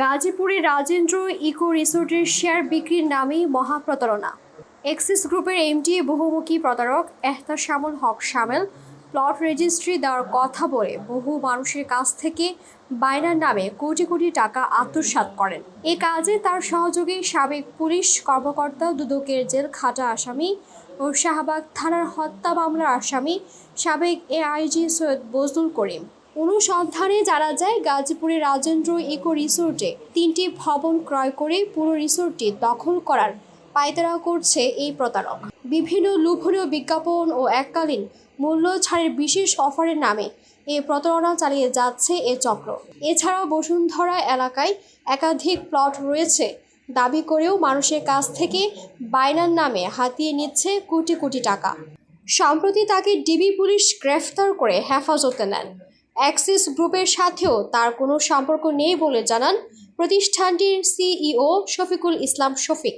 গাজীপুরে রাজেন্দ্র ইকো রিসোর্টের শেয়ার বিক্রির নামেই মহাপ্রতারণা। এক্সিস গ্রুপের এমডি, বহুমুখী প্রতারক এহতাশামুল হক শামেল প্লট রেজিস্ট্রি দেওয়ার কথা বলে বহু মানুষের কাছ থেকে বায়নার নামে কোটি কোটি টাকা আত্মসাৎ করেন। এ কাজে তার সহযোগী সাবেক পুলিশ কর্মকর্তা দুদকের জেল খাটা আসামি ও শাহবাগ থানার হত্যা মামলার আসামি সাবেক এআইজি সৈয়দ বজলুল করিম। অনুসন্ধানে জানা যায় গাজীপুরের রাজেন্দ্র ইকো রিসোর্টে তিনটি ভবন ক্রয় করে পুরো রিসোর্টটি দখল করার পায়তারা করছে এই প্রতারক। বিভিন্ন লোভনীয় বিজ্ঞাপন ও এককালীন মূল্য ছাড়ের বিশেষ অফারের নামে এই প্রতারণা চালিয়ে যাচ্ছে এ চক্র। এছাড়াও বসুন্ধরা এলাকায় একাধিক প্লট রয়েছে। দাবি করেও মানুষের কাছ থেকে বায়নার নামে হাতিয়ে নিচ্ছে কোটি কোটি টাকা। সম্প্রতি তাকে ডিবি পুলিশ গ্রেফতার করে হেফাজতে নেন। অ্যাক্সিস গ্রুপের সাথেও তার কোনো সম্পর্ক নেই বলে জানান প্রতিষ্ঠানটির সিইও শফিকুল ইসলাম শফিক।